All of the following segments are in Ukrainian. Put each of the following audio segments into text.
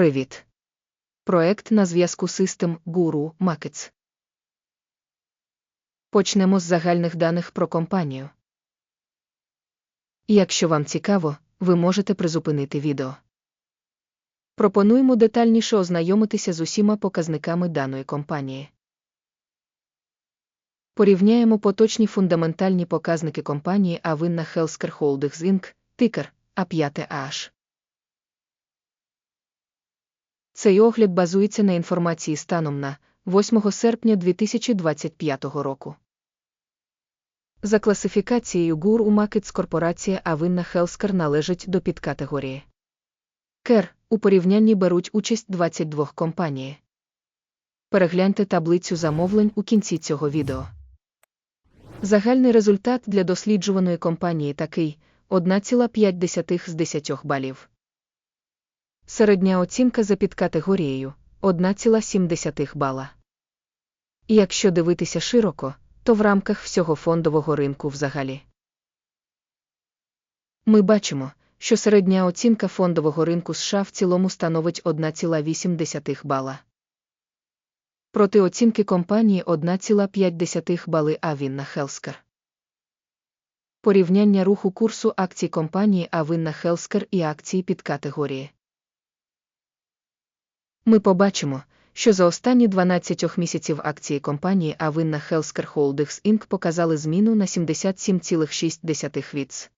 Привіт. Проект на зв'язку System Guru Markets. Почнемо з загальних даних про компанію. Якщо вам цікаво, ви можете призупинити відео. Пропонуємо детальніше ознайомитися з усіма показниками даної компанії. Порівняємо поточні фундаментальні показники компанії Авинна Healthcare Holdings Inc. тикер А5H. Цей огляд базується на інформації станом на 8 серпня 2025 року. За класифікацією ГУР у Макетс корпорація Авинна Healthcare належить до підкатегорії. КЕР у порівнянні беруть участь 22 компанії. Перегляньте таблицю замовлень у кінці цього відео. Загальний результат для досліджуваної компанії такий 1,5 з 10 балів. Середня оцінка за підкатегорією 1,7 бала. Якщо дивитися широко, то в рамках всього фондового ринку взагалі. Ми бачимо, що середня оцінка фондового ринку США в цілому становить 1,8 бала. Проти оцінки компанії 1,5 бали Авінна Хелскер. Порівняння руху курсу акцій компанії Авинна Хелскер і акції під категорії. Ми побачимо, що за останні 12 місяців акції компанії Авинна Healthcare Holdings Inc. показали зміну на 77,6 віц.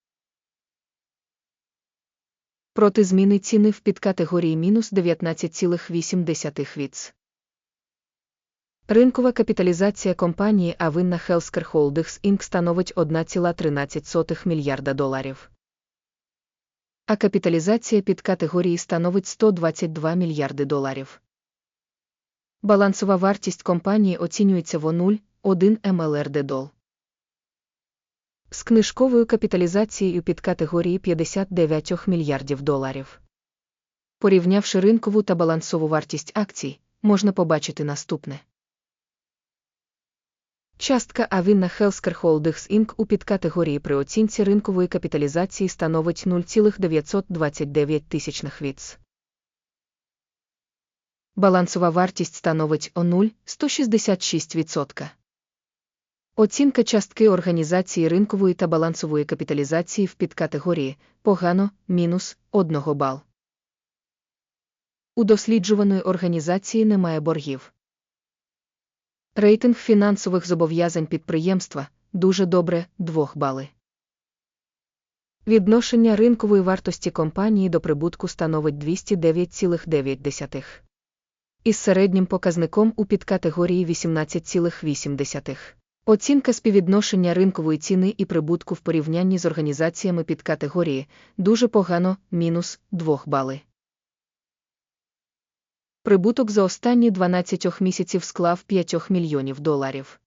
Проти зміни ціни в підкатегорії мінус 19,8 віц. Ринкова капіталізація компанії Авинна Healthcare Holdings Inc. становить 1,13 мільярда доларів. А капіталізація під категорії становить 122 мільярди доларів. Балансова вартість компанії оцінюється в 0,1 МЛРД дол. З книжковою капіталізацією під категорії 59 мільярдів доларів. Порівнявши ринкову та балансову вартість акцій, можна побачити наступне. Частка Авінна Healthcare Holdings Inc. у підкатегорії при оцінці ринкової капіталізації становить 0,929 тисячних віц. Балансова вартість становить о 0,166%. Оцінка частки організації ринкової та балансової капіталізації в підкатегорії погано мінус 1 бал. У досліджуваної організації немає боргів. Рейтинг фінансових зобов'язань підприємства дуже добре 2 бали. Відношення ринкової вартості компанії до прибутку становить 209,9 із середнім показником у підкатегорії 18,8. Оцінка співвідношення ринкової ціни і прибутку в порівнянні з організаціями підкатегорії дуже погано мінус 2 бали. Прибуток за останні 12 місяців склав 5 мільйонів доларів.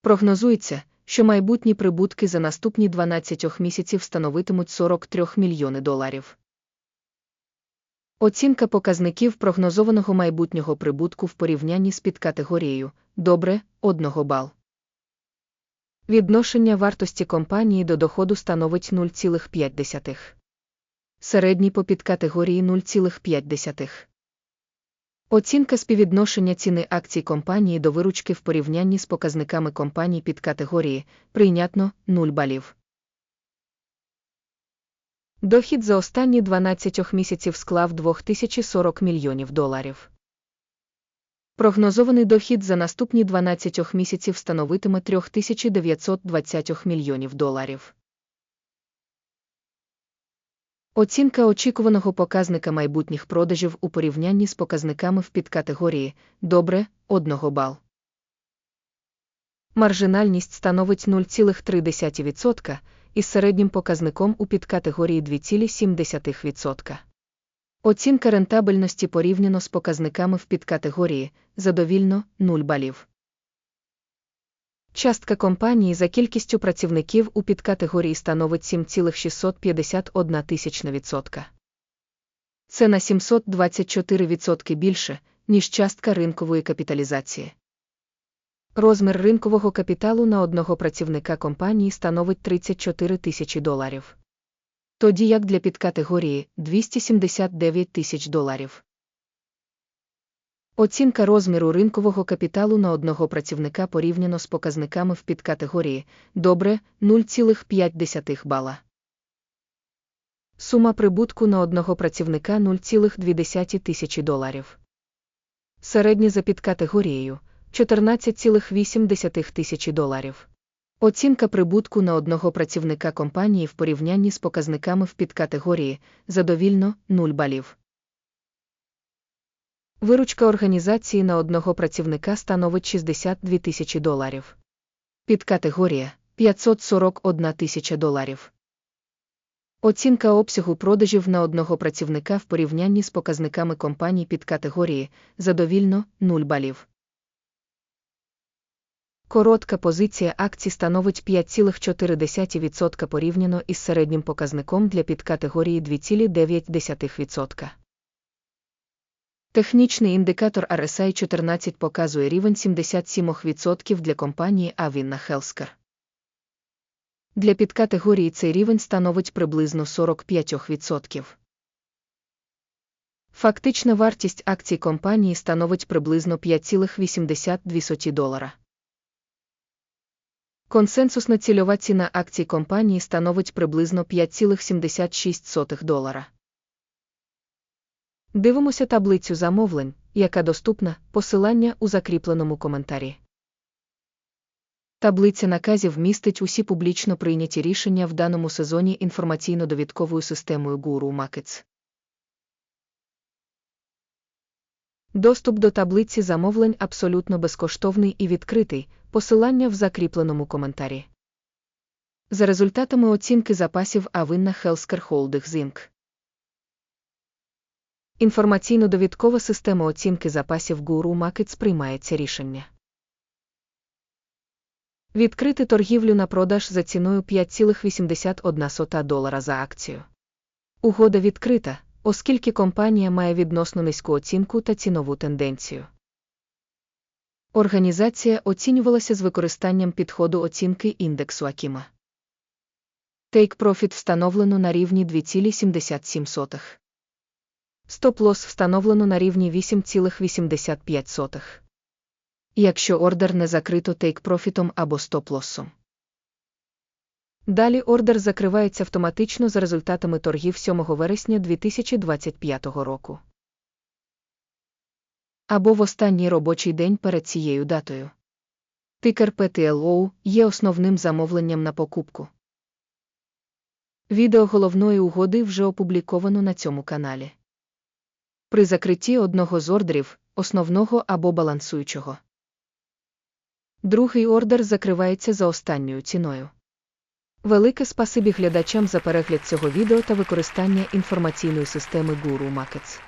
Прогнозується, що майбутні прибутки за наступні 12 місяців становитимуть 43 мільйони доларів. Оцінка показників прогнозованого майбутнього прибутку в порівнянні з підкатегорією добре 1 бал. Відношення вартості компанії до доходу становить 0,5. Середній по підкатегорії 0,5. Оцінка співвідношення ціни акцій компанії до виручки в порівнянні з показниками компаній під категорії прийнятно 0 балів. Дохід за останні 12 місяців склав 2040 мільйонів доларів. Прогнозований дохід за наступні 12 місяців становитиме 3920 мільйонів доларів. Оцінка очікуваного показника майбутніх продажів у порівнянні з показниками в підкатегорії добре 1 бал. Маржинальність становить 0,3% із середнім показником у підкатегорії 2,7%. Оцінка рентабельності порівняно з показниками в підкатегорії задовільно 0 балів. Частка компанії за кількістю працівників у підкатегорії становить 7,651 тисячна відсотка. Це на 724% більше, ніж частка ринкової капіталізації. Розмір ринкового капіталу на одного працівника компанії становить 34 тисячі доларів. Тоді як для підкатегорії 279 тисяч доларів. Оцінка розміру ринкового капіталу на одного працівника порівняно з показниками в підкатегорії добре 0,5 бала. Сума прибутку на одного працівника 0,2 тисячі доларів. Середнє за підкатегорією 14,8 тисячі доларів. Оцінка прибутку на одного працівника компанії в порівнянні з показниками в підкатегорії задовільно 0 балів. Виручка організації на одного працівника становить 62 тисячі доларів. Підкатегорія 541 тисяча доларів. Оцінка обсягу продажів на одного працівника в порівнянні з показниками компаній підкатегорії задовільно 0 балів. Коротка позиція акцій становить 5,4% порівняно із середнім показником для підкатегорії 2,9%. Технічний індикатор RSI 14 показує рівень 77% для компанії Авінна Healthcare. Для підкатегорії цей рівень становить приблизно 45%. Фактична вартість акцій компанії становить приблизно 5,82 долара. Консенсусна цільова ціна акцій компанії становить приблизно 5,76 долара. Дивимося таблицю замовлень, яка доступна, посилання у закріпленому коментарі. Таблиця наказів містить усі публічно прийняті рішення в даному сезоні інформаційно-довідковою системою Guru Markets. Доступ до таблиці замовлень абсолютно безкоштовний і відкритий, посилання в закріпленому коментарі. За результатами оцінки запасів Авинна Healthcare Holdings Inc. Інформаційно-довідкова система оцінки запасів Guru Markets приймається рішення. Відкрити торгівлю на продаж за ціною 5,81 долара за акцію. Угода відкрита, оскільки компанія має відносно низьку оцінку та цінову тенденцію. Організація оцінювалася з використанням підходу оцінки індексу Акіма. Take Profit встановлено на рівні 2,77. Стоп-лосс встановлено на рівні 8,85. Якщо ордер не закрито take-профітом або стоп-лоссом. Далі ордер закривається автоматично за результатами торгів 7 вересня 2025 року. Або в останній робочий день перед цією датою. Тикер PTLO є основним замовленням на покупку. Відео головної угоди вже опубліковано на цьому каналі. При закритті одного з ордерів, основного або балансуючого. Другий ордер закривається за останньою ціною. Велике спасибі глядачам за перегляд цього відео та використання інформаційної системи Guru Markets.